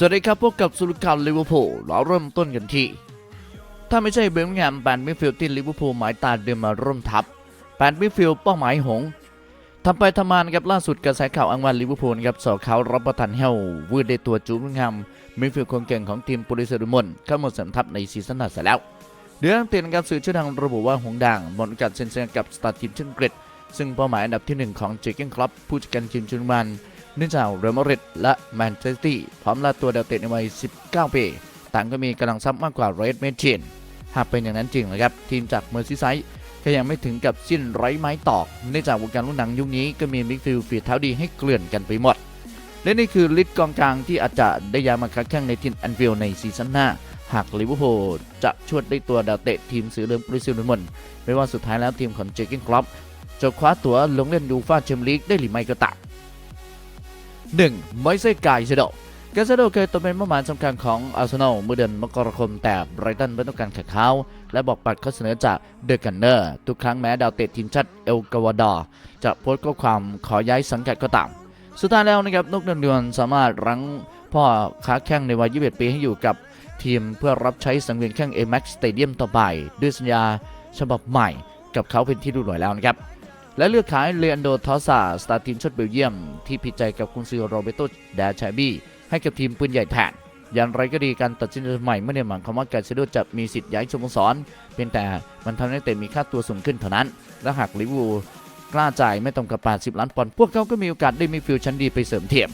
สวัสดีครับพบกับสุลการลิเวอร์พูลเราเริ่มต้นกันที่ ถ้าไม่ใช่เบลแงมแปนมิฟิลที่ลิเวอร์พูลหมายตาเดินมาร่วมทัพแปนมิฟิลเป้าหมายหงทำไปทำมานะครับล่าสุดกระแสข่าวอังวันลิเวอร์พูลครับสอเขารับประทานเฮลวืดได้ตัวจูบแงมมิฟิลคนเก่งของทีมโปรลิสเดอร์มอนเข้ามาสริมทัพในซีซั่นหน้าเสร็จแล้วเดือนเตียนนะครับสื่อชื่อดังระบุว่าหงด่างหมดกาสเซ็นเซนกับสตาร์ทีมเช่นกรดซึ่งเป้าหมายอันดับที่หนึ่งของเจเกนคลับผู้จัดการทีมชุนมัน เนื่องจากเรอัลมาดริดและแมนเชสเตอร์พร้อมลาตัวดาวเตะในวัย 19 ปี ต่างก็มีกำลังทรัพย์มากกว่าเรดเมชินหากเป็นอย่างนั้นจริงนะครับ ทีมจากเมอร์ซีไซด์ก็ยังไม่ถึงกับสิ้นไร้ไม้ตอก เนื่องจากวงการลูกหนังยุคนี้ก็มีมิดฟิลด์ฝีเท้าดีให้เกลื่อนกันไปหมด และนี่คือลิสต์กองกลางที่อาจจะได้ย้ายมาค้าแข่งในทีมแอนฟิลด์ในซีซั่นหน้าหากลิเวอร์พูลจะชวดได้ตัวดาวเตะทีมสีเหลืองบริซิลด์มอนไม่ว่าสุดท้ายแล้วทีมของเจเกนคลับจะคว้าตั๋วลงเล่นยูฟ่าแชมเปี้ยนลีกได้หรือไม่ก็ตาม 1. ไมเซกายเซโดกาเซโดเคยตกเป็นเป้าหมายสำคัญของอาร์เซนอลเมื่อเดือนมกราคมแต่ไบรตันไม่ต้องการแข่งเขาและบอกปัดข้อเสนอจากเดอะกันเนอร์ทุกครั้งแม้ดาวเตะทีมชาติเอลกาวาดอร์จะโพสต์ข้อความขอย้ายสังกัดก็ตาม สุดท้ายแล้วนะครับนกเดือนเดือนสามารถรั้งพ่อค้าแข้งในวัย 21 ปีให้อยู่กับทีมเพื่อรับใช้สังเวียนแข้ง Amex Stadium ต่อไป ด้วยสัญญาฉบับใหม่กับเขาเป็นที่รู้หน่วยแล้วนะครับ และเลือกขายเลอันโดทอสาสตาร์ทีมชาติเบลเยียม ที่ผิดใจกับคุณซิโรเบโตแดชาบีให้กับทีมปืนใหญ่แทนอย่างไรก็ดีการตัดสินใจใหม่ไม่ได้หมายความว่าการเซโดจะมีสิทธิ์ย้ายสโมสรเพียงแต่มันทำให้นักเตะมีค่าตัวสูงขึ้นเท่านั้น และหากลิเวอร์พูลกล้าจ่ายไม่ต่ำกว่า80 ล้านปอนด์พวกเขาก็มีโอกาสได้มีฟิลชั้นดีไปเสริมเทียม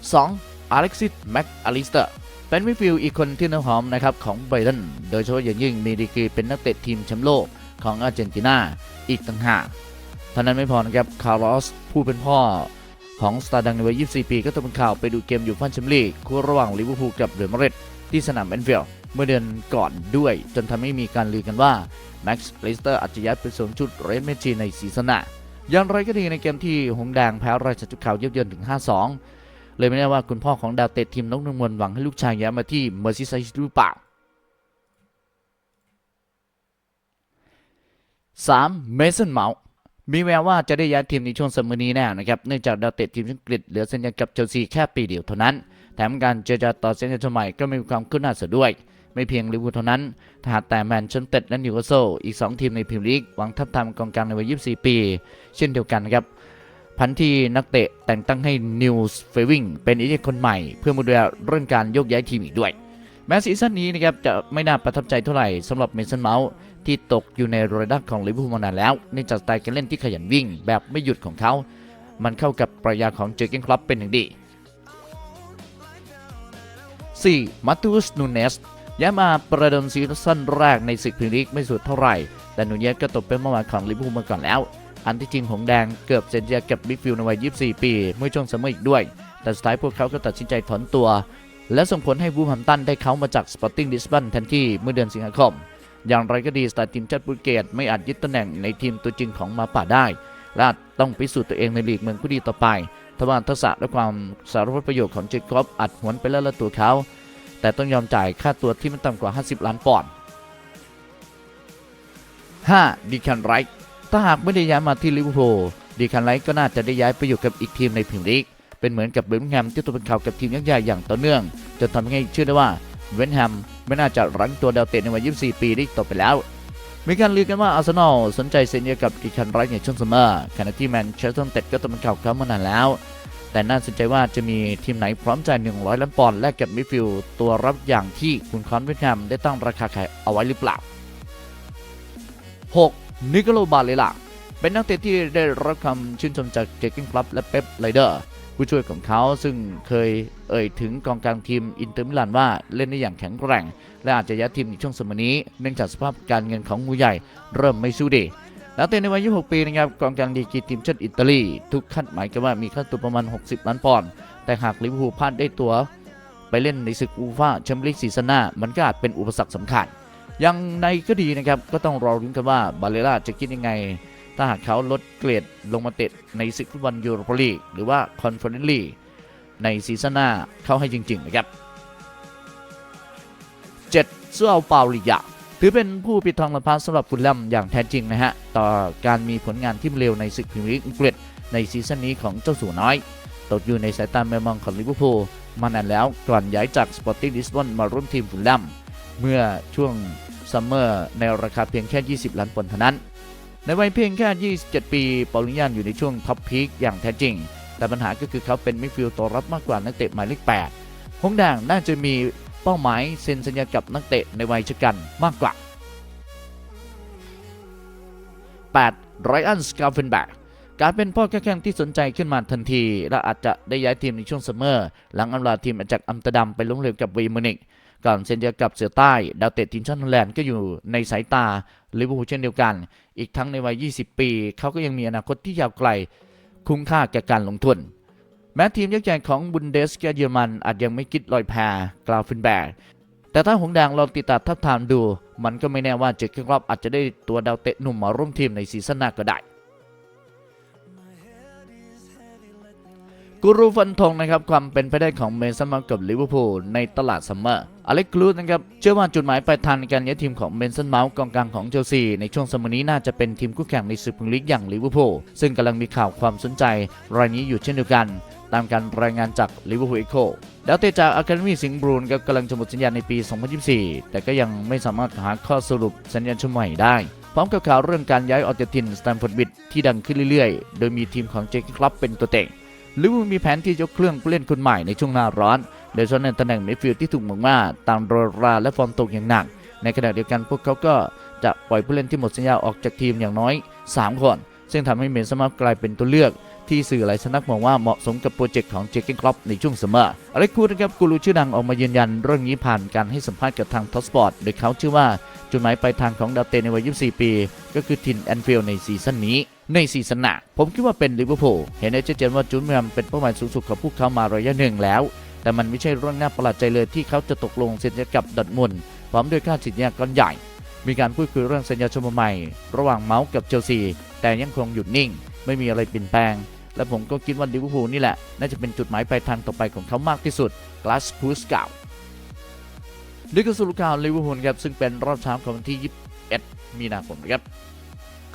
2. อเล็กซิสแม็กอลิสเตอร์เป็นมิฟิลด์อีกคนที่น้ำหอมนะครับของไบรตันโดยเฉพาะอย่างยิ่งมีดีกรีเป็นนักเตะทีมแชมป์โลก ของอาร์เจนตินาอีกต่างหากเท่านั้นไม่พอนะครับคาร์ลอสผู้เป็นพ่อของสตาร์ดังในวัย 24 ปี ก็ต้องเป็นข่าวไปดูเกมอยู่ฟันแชมเปี้ยนลีคู่ระหว่างลิเวอร์พูลกับเรอัลมาดริดที่สนามแอนฟิลด์เมื่อเดือนก่อนด้วย จนทำให้มีการลือกันว่าแม็กซ์เลสเตอร์อาจจะย้ายไปสวมชุดเรดเมจีในซีซั่นหน้าอย่างไรก็ดีในเกมที่หงแดงแพ้ราชจุดขาวเยือนถึง 5-2 เลยไม่แน่ว่าคุณพ่อของดาวเตะทีมนกนงมวลหวังให้ลูกชายย้ายมาที่เมอร์ซีไซด์หรือเปล่า 3. เมสันเมาส์มีแววว่าจะได้ย้ายทีมในช่วงซัมเมอร์นี้แน่นะครับ เนื่องจากดาวเตะทีมอังกฤษเหลือสัญญากับเชลซีแค่ปีเดียวเท่านั้น แถมการเจรจาต่อสัญญาใหม่ก็ไม่มีความคืบหน้าเสียด้วย ไม่เพียงลิเวอร์พูลเท่านั้นถ้าหากแต่แมนเชสเตอร์และนิวคาสเซิลอีก 2 ทีมในพรีเมียร์ลีกหวังทับทามกองกลางในวัย 24 ปี เช่นเดียวกันนะครับ พันที่นักเตะแต่งตั้งให้นิวส์เฟวิงเป็นอีกคนใหม่ เพื่อมาดูแลเรื่องการโยกย้ายทีมอีกด้วย แม้ซีซั่นนี้นะครับจะไม่น่าประทับใจเท่าไหร่สำหรับเมสันเมาส์ที่ตกอยู่ในรดับของลิเวอร์พูลมานานแล้วเนื่องจากสไตล์การเล่นที่ขยันวิ่งแบบไม่หยุดของเขา มันเข้ากับปรัชญาของเจอร์เกนคลับเป็นอย่างดี 4. มาตูสนูเนสย้ายมาประเดิมซีซั่นแรกในศึกพรีเมียร์ลีกไม่สุดเท่าไหร่ แต่นูเนสก็ตกเป็นเป้าหมายของลิเวอร์พูลมาก่อนแล้ว อันที่จริงหงแดงเกือบเซ็นสัญญากับบิ๊กฟิลในวัย 24 ปี เมื่อช่วงซัมเมอร์อีกด้วย แต่สุดท้ายพวกเขาก็ตัดสินใจถอนตัว และส่งผลให้วูแฮมตันได้เขามาจากสปอร์ติ้งลิสบอนแทนที่เมื่อเดือนสิงหาคม อย่างไรก็ดีสตาร์ทีมชาติโปรตุเกสไม่อาจยึดตำแหน่งในทีมตัวจริงของมาป่าได้ และอาจต้องพิสูจน์ตัวเองในลีกเมืองผู้ดีต่อไปทว่าทักษะและความสารพัดประโยชน์ของเจคอบอัดหวนไปแล้วละตัวเขา แต่ต้องยอมจ่ายค่าตัวที่มันต่ำกว่า 50 ล้านปอนด์ 5. ดีคันไรท์ถ้าหากไม่ได้ย้ายมาที่ลิเวอร์พูลดีคันไรท์ก็น่าจะได้ย้ายไปอยู่กับอีกทีมในพรีเมียร์ลีก เป็นเหมือนกับเบร์มิงแฮมที่ตัวเป็นข่าวกับทีมยักษ์ใหญ่อย่างต่อเนื่องจนทำให้เชื่อได้ว่าเวนแฮมไม่น่าจะรั้งตัวดาวเตะในวัย 24 ปีได้อีกต่อไปแล้ว มีการลือกันว่าอาร์เซนอลสนใจเซ็นเยกับดีคันไรท์ในช่วงซัมเมอร์ขณะที่แมนเชสเตอร์ยูไนเต็ดก็ตัวเป็นข่าวเขามานานแล้ว แต่น่าสนใจว่าจะมีทีมไหนพร้อมจ่าย100 ล้านปอนด์แลกกับมิดฟิลด์ตัวรับอย่างที่คุณคอนเวนแฮมได้ตั้งราคาขายเอาไว้หรือเปล่า 6. นิโคลบาเลล่า เป็นนักเตะที่ได้รับคำชื่นชมจากเจคกินคลับและเป๊ปไลเดอร์ผู้ช่วยของเขาซึ่งเคยเอ่ยถึงกองกลางทีมอินเตอร์มิลานว่าเล่นได้อย่างแข็งแกร่ง และอาจจะย้ายทีมในช่วงสมัยนี้ เนื่องจากสภาพการเงินของงูใหญ่เริ่มไม่สู้ดีนักเตะในวัย 26 ปีนะครับกองกลางดีกีทีมชาติอิตาลีทุกคาดหมายกันว่ามีค่าตัวประมาณ 60 ล้านปอนด์แต่หากลิเวอร์พูลพลาดได้ตัว ไปเล่นในศึกอูฟ่าแชมเปี้ยนลีกซีซั่นหน้ามันก็อาจเป็นอุปสรรคสำคัญยังในก็ดีนะครับก็ต้องรอรุ้นกันว่าบาเลล่าจะคิดยังไง ถ้าหากเขาลดเกรดลงมาเตะในศึกฟุตบอลยูโรปาลีกหรือว่าคอนเฟอเรนซ์ลีกในซีซั่นหน้าเข้าให้จริง ๆ นะครับ 7. ซูอัลเปาลิยาถือเป็นผู้ปิดทองหลังพาสำหรับฟุตแลมอย่างแท้จริงนะฮะ ต่อการมีผลงานที่เร็วในศึกพรีเมียร์ลีกอังกฤษในซีซั่นนี้ของเจ้าสัวน้อย ตกอยู่ในสายตาแมมองของลิเวอร์พูลมานานแล้วก่อนย้ายจากสปอร์ติ้งลิสบอนมาร่วมทีมฟูลแลมเมื่อช่วงซัมเมอร์ในราคาเพียงแค่ 20 ล้านปอนด์เท่านั้น ในวัยเพียงแค่ 27 ปีเปาลิญานอยู่ในช่วงท็อปพีคอย่างแท้จริง แต่ปัญหาก็คือเขาเป็นมิดฟิลด์ตัวรับมากกว่านักเตะหมายเลข8หงแดงน่าจะมีเป้าหมายเซ็นสัญญากับนักเตะในวัยชะกันมากกว่า 8. ไรอันสกาเฟนแบกการเป็นพ่อแข่งที่สนใจขึ้นมาทันที และอาจจะได้ย้ายทีมในช่วงซัมเมอร์ หลังอำลาทีมจากอัมสเตอร์ดัมไปล้มเหลวกับวย์มูนิก ก่อนเซ็นสัญญากับเสือใต้ดาวเตะทีมชาติฮอลแลนด์ก็อยู่ในสายตาลิเวอร์พูลเช่นเดียวกัน อีกทั้งในวัย 20 ปี เขาก็ยังมีอนาคตที่ยาวไกล คุ้มค่าแก่การลงทุน แม้ทีมยักษ์ใหญ่ของบุนเดสกาเยอรมันอาจยังไม่คิดลอยแพกลาวฟินแบกแต่ถ้าหงแดงลองติดตามทับทามดู มันก็ไม่แน่ว่าเจคครอบอาจจะได้ตัวดาวเตะหนุ่มมาร่วมทีมในซีซั่นหน้าก็ได้ กูรูฟันธงนะครับความเป็นไปได้ของเมสันมากับลิเวอร์พูลในตลาดซัมเมอร์อเล็กกลูดนะครับเชื่อว่าจุดหมายปลายทางในการย้ายทีมของเมสันเมาส์กองกลางของเชลซีในช่วงซัมเมอร์นี้น่าจะเป็นทีมคู่แข่งในศึกพรีเมียร์ลีกอย่างลิเวอร์พูลซึ่งกำลังมีข่าวความสนใจรายนี้อยู่เช่นเดียวกัน ตามการรายงานจากลิเวอร์พูลเอโคดาวเตะจากอะคาเดมีสิงห์บรูนกำลังจะหมดสัญญาในปี 2024 แต่ก็ยังไม่สามารถหาข้อสรุปสัญญาชุดใหม่ได้พร้อมกับข่าวเรื่องการย้ายออกจากทีมสแตมฟอร์ดบิดที่ดังขึ้นเรื่อยๆ โดยมีทีมของเจคคลับเป็นตัวเต็ง ลิเวอมีแผนที่ยกเครื่องผู้เล่นคนใหม่ในช่วงหน้าร้อน โดยเฉพาะในตำแหน่งมิดฟิลด์ที่ถูกมองว่าตามโรราและฟอร์มตกอย่างหนัก ในขณะเดียวกันพวกเขาก็จะปล่อยผู้เล่นที่หมดสัญญาออกจากทีมอย่างน้อย 3 คน ซึ่งทำให้เมนสมาร์กลายเป็นตัวเลือก ที่สื่อหลายสำนักมองว่าเหมาะสมกับโปรเจกต์ของเจคเกนครอปในช่วงเสมออะไรคูนะครับกูรูชื่อดังออกมายืนยันเรื่องนี้ผ่านการให้สัมภาษณ์กับทางทอสปอร์ตโดยเขาชื่อว่าจุดหมายปลายทางของดาวเตนในวัย 24 ปี ก็คือทินแอนฟิลในซีซั่นนี้ ในซีซั่นหน้าผมคิดว่าเป็นลิเวอร์พูลเห็นได้ชัดเจนว่าจูนเมียมเป็นเป้าหมายสูงสุดของพวกเขามาระยะหนึ่งแล้ว แต่มันไม่ใช่เรื่องน่าประหลาดใจเลยที่เขาจะตกลงเซ็นสัญญากับดอทมุนพร้อมด้วยค่าสินยาก้อนใหญ่ มีการพูดคุยเรื่องสัญญาชมใหม่ ระหว่างเมาส์กับเชลซี แต่ยังคงหยุดนิ่ง ไม่มีอะไรเปลี่ยนแปลง และผมก็คิดว่าลิเวอร์พูลนี่แหละ น่าจะเป็นจุดหมายปลายทางต่อไปของเขามากที่สุดกลาสพูสเก่านี่ก็สรุปข่าวลิเวอร์พูลครับซึ่งเป็นรอบเช้าของวันที่ 21 มีนาคมนะครับ